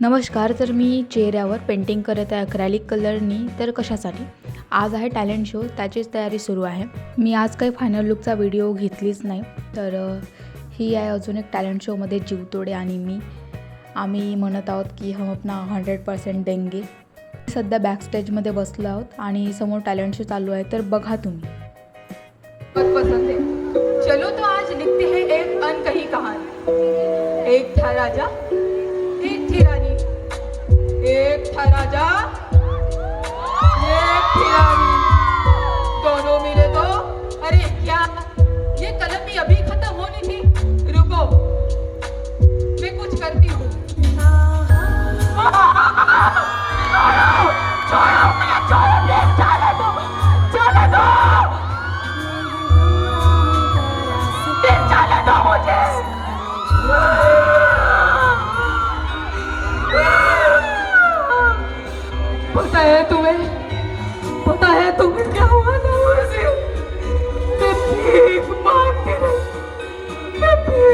नमस्कार तर मी चेहऱ्यावर पेंटिंग करत आहे अक्रॅलिक कलरनी तर कशासाठी? आज आहे टॅलेंट शो त्याचीच तयारी सुरू आहे. मी आज काही फायनल लुकचा व्हिडिओ घेतलीच नाही. तर ही आहे अजून एक टॅलेंट शोमध्ये जीवतोडे आणि मी. आम्ही म्हणत आहोत की हम अपना हंड्रेड पर्सेंट देंगे. सध्या बॅक स्टेजमध्ये बसलो आहोत आणि समोर टॅलेंट शो चालू आहे. तर बघा तुम्ही. चलो तो आज लिखते हैं एक अनकही कहानी। एक था राजा एक था राजा, एक दोनों मिले तो अरे क्या? ये कलम भी अभी खत्म होनी थी। रुको, मैं कुछ करती हूँ।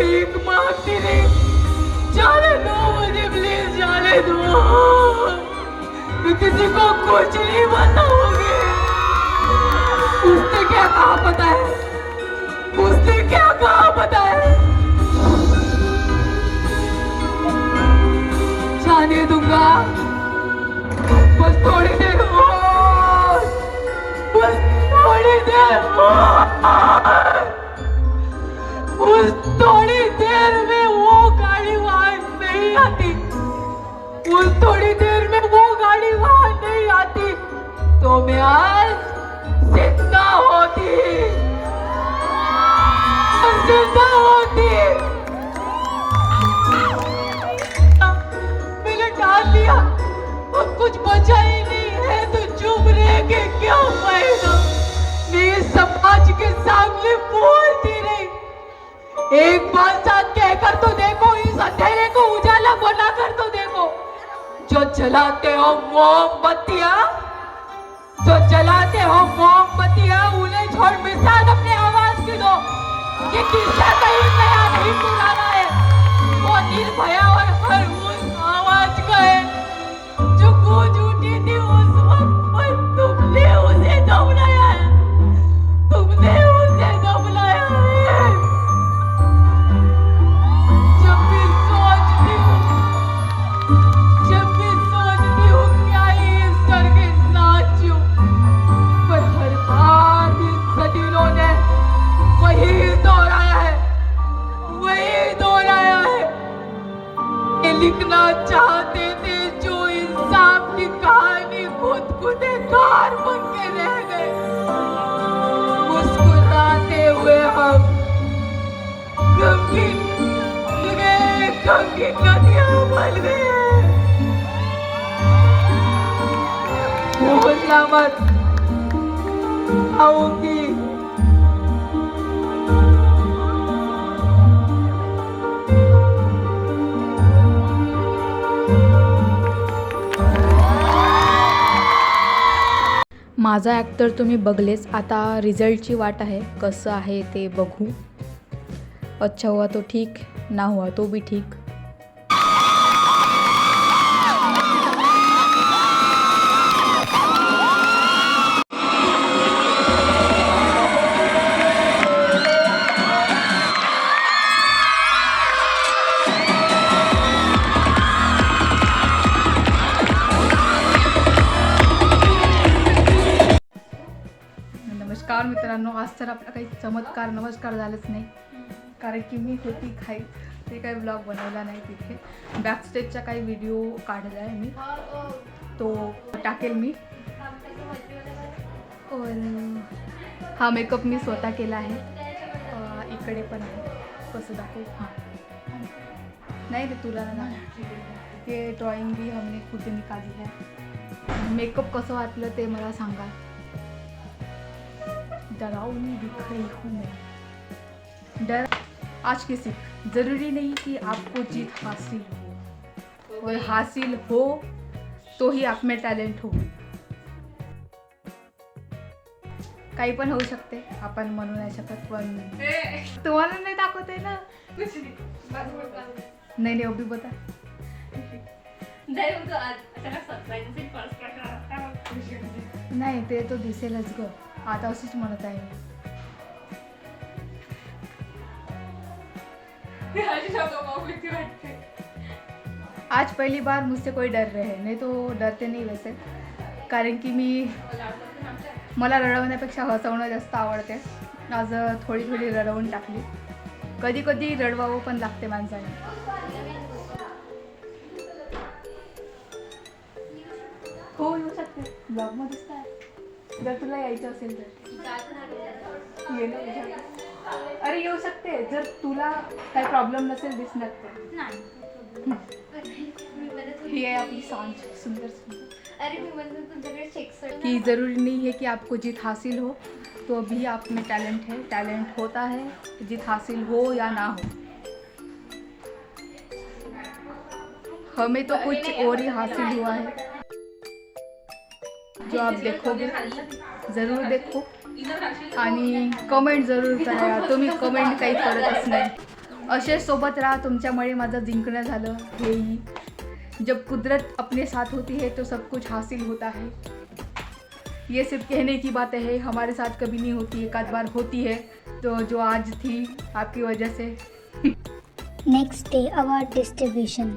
भीख मांगती रही जाने दो मुझे प्लीज़ जाने दो। मैं किसी को कुछ नहीं बताऊँगी। उसने क्या कहा पता है? उसने क्या कहा पता है? जाने दूँगा। बस थोड़ी देर बस थोड़ी देर उस थोड़ी देर में वो गाड़ी वहाँ नहीं आती। उस थोड़ी देर में वो गाड़ी वहाँ नहीं आती। तो मैं आज ज़िंदा होती। ज़िंदा होती। मैंने डाल दिया। अब कुछ बचा ही नहीं है तो चुप रह के क्या फ़ायदा मैं समाज के सामने एक बार साथ कहकर तो देखो, इस अंधेरे को उजाला बना कर तो देखो। जो जलाते हो मोमबत्तियाँ, जो जलाते हो मोमबत्तियाँ, उन्हें छोड़ मिसाल अपने आवाज़ की दो। ये किस्सा कहीं नया नहीं पुराना है। वो निर्भया और माझा ॲक्टर तुम्ही बघलेच. आता रिझल्टची वाट आहे. कसं आहे ते बघू. अच्छा हुआ तो ठीक ना हुआ तो भी ठीक। नमस्कार मित्रांनो आज तर आपला काही चमत्कार नमस्कार झालंच नाही. कारण की मी होती खाईत ते काही ब्लॉग बनवला नाही तिथे. बॅकस्टेजचा काही व्हिडिओ काढला आहे मी. तो टाकेल मी. हा मेकअप मी स्वतः केला आहे. इकडे पण आहे. कसं दाखवू? हां. नाही रे तुला ना ते ड्रॉइंग बी हमने खुद निकाली है मेकअप कसं वाटलं ते मला सांगा. डरावनी दिख रही हूँ मैं. डर आज की सीख जरूरी नहीं कि आपको जीत हासिल हो। और हासिल हो तो ही आप में टॅलेंट हो काही पण होऊ शकते आपण म्हणू नाही शकत पण तुम्हाला नाही दाखवते ना? नाही नाही बस बता नाही ते तो दिसेलच ग. आता अशीच म्हणत आहे आज पहली बार मुझसे कोई डर रहे है। तो डरते नाही वैसे। कारण की मी मला रडवण्यापेक्षा हसवणं जास्त आवडते. आज थोडी थोडी रडवून टाकली. कधी कधी रडवावं पण लागते माणसाने. हो येऊ शकते. ब्लॉगमध्येच काय जर तुला यायचं असेल तर. ये ना अरे येऊ शकते. जर तुला काही प्रॉब्लेम नसेल दिसणार तर. ही आहे आपली सांज सुंदर सुंदर. अरे मी म्हणतो तुमच्याकडे चेक्स कि ज़रूरी नहीं है कि आपको जीत हासिल हो. तो अभी आप में टैलेंट है. टैलेंट होता है. जीत हासिल हो या ना हो. हमें तो कुछ और ही हासिल हुआ है। जो आप देखोगे ज़रूर देखो। आणि कमेंट जरूर करा. तुम्ही कमेंट काही करतच नाही असे सोबत राहा. तुमच्यामुळे माझं जिंकणं झालं. हेही. जब कुदरत अपने साथ होती है तो सब कुछ हासिल होता है. ये सिर्फ कहने की बातें है. हमारे साथ कभी नहीं होती. एक आध बार होती है. तो जो आज थी आपकी वजह से। Next day, award distribution.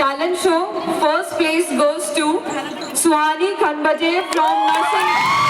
Talent show first place goes to Swani Khanbaje from Nursing.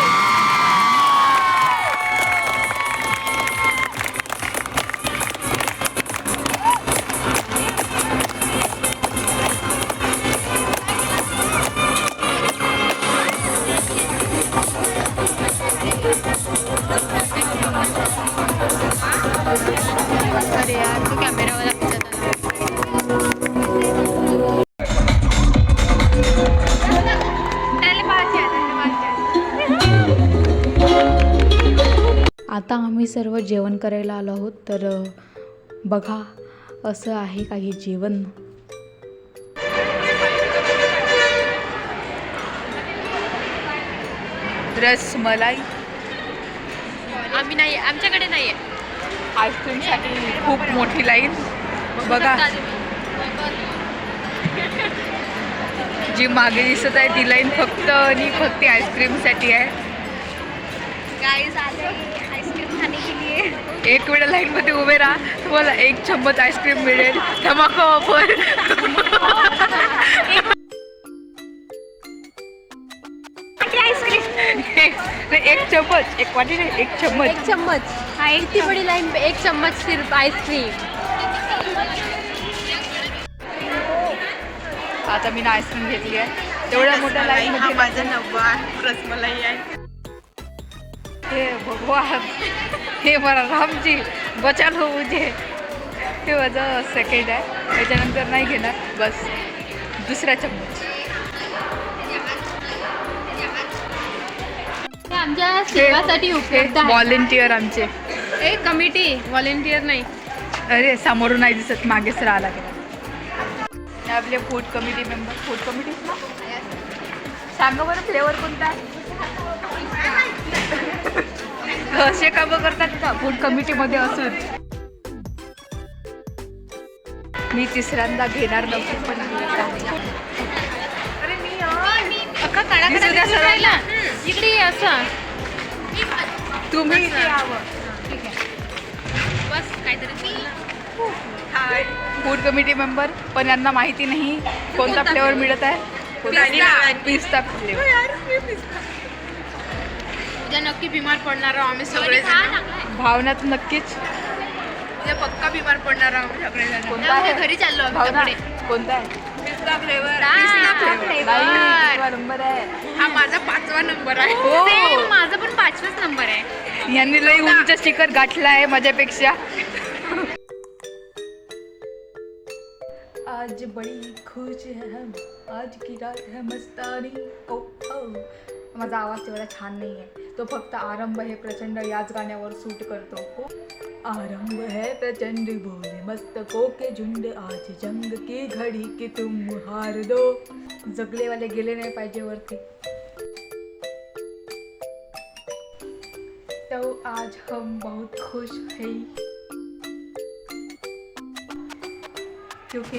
आता आम्ही सर्व जेवण करायला आलो आहोत तर बघा असं आहे काही जेवण. रसमलाई आम्ही नाही आमच्याकडे नाही आहे आईस्क्रीमसाठी खूप मोठी लाईन. बघा. जी मागे दिसत आहे ती लाईन फक्त आणि फक्त आईस्क्रीमसाठी आहे. गाईज आले आईस्क्रीम खाने के लिए. एक वेळ लाईनमध्ये उभे राहा. तुम्हाला एक चम्मच आईस्क्रीम मिळेल. धमाका ऑफर आईस्क्रीम एक चम्मच. एक वाटी नाही एक चम्मच. एक चम्मच. हाँ इतनी बड़ी लाइन पे एक चम्मच सिर्फ आइसक्रीम आता मी ना आईस्क्रीम घेतली आहे. तेवढ्या मोठ्या लाईन माझा नववा रसमलाई आहे. हे भगवान. हे मला रामजी बचाल हो मुझे. हे माझं सेकंड आहे. त्याच्यानंतर नाही घेणार. बस. दुसरा चम्मच. आमच्या सेवासाठी उपलब्ध व्हॉलेंटियर आमचे. एक कमिटी व्हॉलेंटियर नाही. अरे समोरून नाही दिसत मागेच राहा लागेल. आपले food committee member food committee ना? सांगा बरं फ्लेवर कोणता? आहे असे कामं करतात का फूड कमिटीमध्ये असून. मी तिसऱ्यांदा घेणार नव्हती पण मी इकडे असं. तुम्ही इथे यावं. ठीक आहे. बस काहीतरी फूड कमिटी मेंबर पण यांना माहिती नाही कोणता फ्लेवर मिळत आहे. पिस्ता. फ्लेवर उद्या नक्की बिमार पडणार आहोत आम्ही सगळे भावनात नक्कीच. उद्या पक्का बिमार पडणार आहोत कोणता आहे? घरी चाललो आम्ही भावना सगळे. कोणता आहे? पिस्ता फ्लेवर. नाही, नंबर आहे. हा माझा पाचवा नंबर आहे. हो. Same, माझा पण पाचवाच नंबर आहे. यांनी लई उंच स्टिकर गाठला आहे माझ्यापेक्षा. आज बड़ी खुश है हम आज की रात है मस्तानी ओ ओ माझा आवाज तेवढा छान नाही आहे तो फक्त आरंभ हे प्रचंड याच गाण्यावर सूट करतो. हो. आरंभ है प्रचंड भोले मस्तकों के झुंड आज जंग की घड़ी की तुम हार दो. जगलेवाले गेले नाही पाहिजे वरती. तो आज हम बहुत खुश है. क्योंकि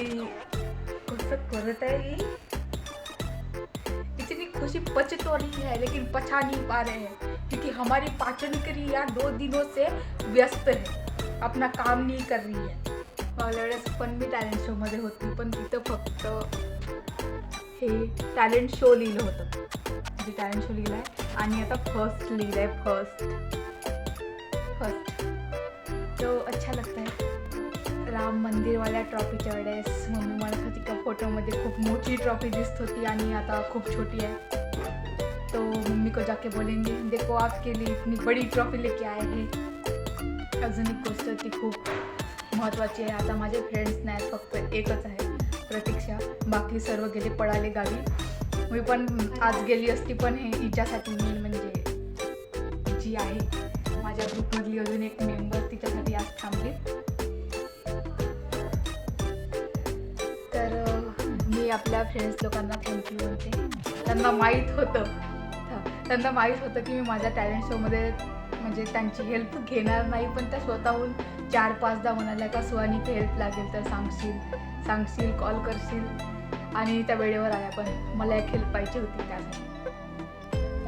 कसं करत आहे ये? इतनी खुशी पच तो रही है लेकिन पचा नहीं पा रहे हैं. क्योंकि हमारी पाचन क्रिया दो दिनों से व्यस्त है। अपना काम नहीं कर रही है। मागल्या वेळेस पण मी टॅलेंट शोमध्ये होती पण तिथं फक्त हे टॅलेंट शो लिहिलं होतं। जे टॅलेंट शो लिहिलं आहे आणि आता फर्स्ट लिहिलं आहे फर्स्ट फर्स्ट तो अच्छा लगता है राम मंदिरवाल्या ट्रॉफीच्या वेळेस मम्मी मला तिच्या फोटोमध्ये खूप मोठी ट्रॉफी दिसत होती आणि आता खूप छोटी आहे. मम्मी को जाके बोलेंगे देखो आपके लिए इतनी बड़ी ट्रॉफी लेके आए हैं। अजून एक गोष्ट ती खूप महत्त्वाची आहे. आता माझे फ्रेंड्स नाही फक्त एकच आहे प्रतीक्षा. बाकी सर्व गेले पळाले गावी. मी पण आज गेली असती पण हे हिच्यासाठी मी म्हणजे जी आहे. माझ्या ग्रुपमधली अजून एक मेंबर तिच्यासाठी आज थांबली. तर मी आपल्या फ्रेंड्स लोकांना थँक्यू म्हणते. त्यांना माहीत होतं. त्यांना माहीत होतं की मी माझ्या टॅलेंट शोमध्ये म्हणजे त्यांची हेल्प घेणार नाही पण त्या स्वतःहून चार पाचदा म्हणाल्या का सुहानीची हेल्प लागेल तर सांगशील सांगशील कॉल करशील. आणि त्या वेळेवर आल्या पण मला एक हेल्प पाहिजे होती त्यासाठी.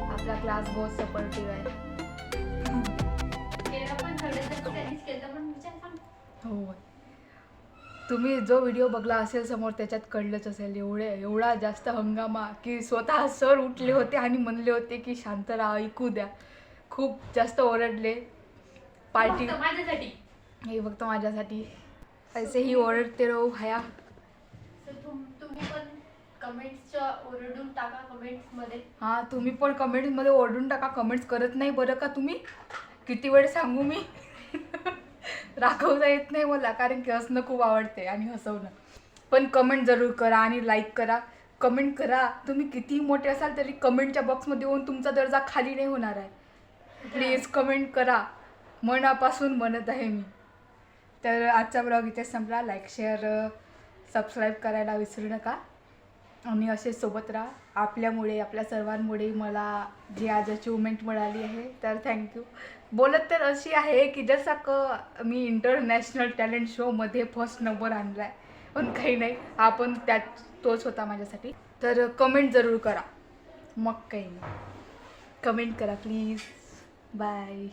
आपला क्लास बहुत सपोर्टिव्ह आहे. हो. तुम्ही जो व्हिडिओ बघला असेल समोर त्याच्यात कळलंच असेल. एवढे एवढा जास्त हंगामा की स्वतः सर उठले होते आणि म्हणले होते की शांत राहा ऐकू द्या. खूप जास्त ओरडले. पार्टी माझ्यासाठी. हे फक्त माझ्यासाठी. ऐसे ही ओरडते रहो हया तुम्ही पण कमेंट्सच्या ओरडून टाका कमेंट्समध्ये हां तुम्ही पण कमेंट्समध्ये ओरडून टाका. कमेंट्स करत नाही बरं का तुम्ही? किती वेळ सांगू मी? राखवता येत नाही मला कारण की हसणं खूप आवडते आणि हसवणं. पण कमेंट जरूर करा आणि लाईक करा. कमेंट करा. तुम्ही कितीही मोठे असाल तरी कमेंटच्या बॉक्समध्ये येऊन तुमचा दर्जा खाली नाही होणार आहे. प्लीज कमेंट करा. मनापासून म्हणत आहे मी. तर आजचा ब्लॉग इथे संपला. लाईक शेअर सबस्क्राईब करायला विसरू नका. आम्ही असे सोबत राहा. आपल्यामुळे आपल्या सर्वांमुळे मला जी आज अचिव्हमेंट मिळाली आहे तर थँक्यू बोलत तर अशी आहे की जसा क मी इंटरनॅशनल टॅलेंट शोमध्ये फर्स्ट नंबर आणला आहे पण काही नाही आपण त्यात तोच होता माझ्यासाठी. तर कमेंट जरूर करा. मग काही नाही. कमेंट करा प्लीज बाय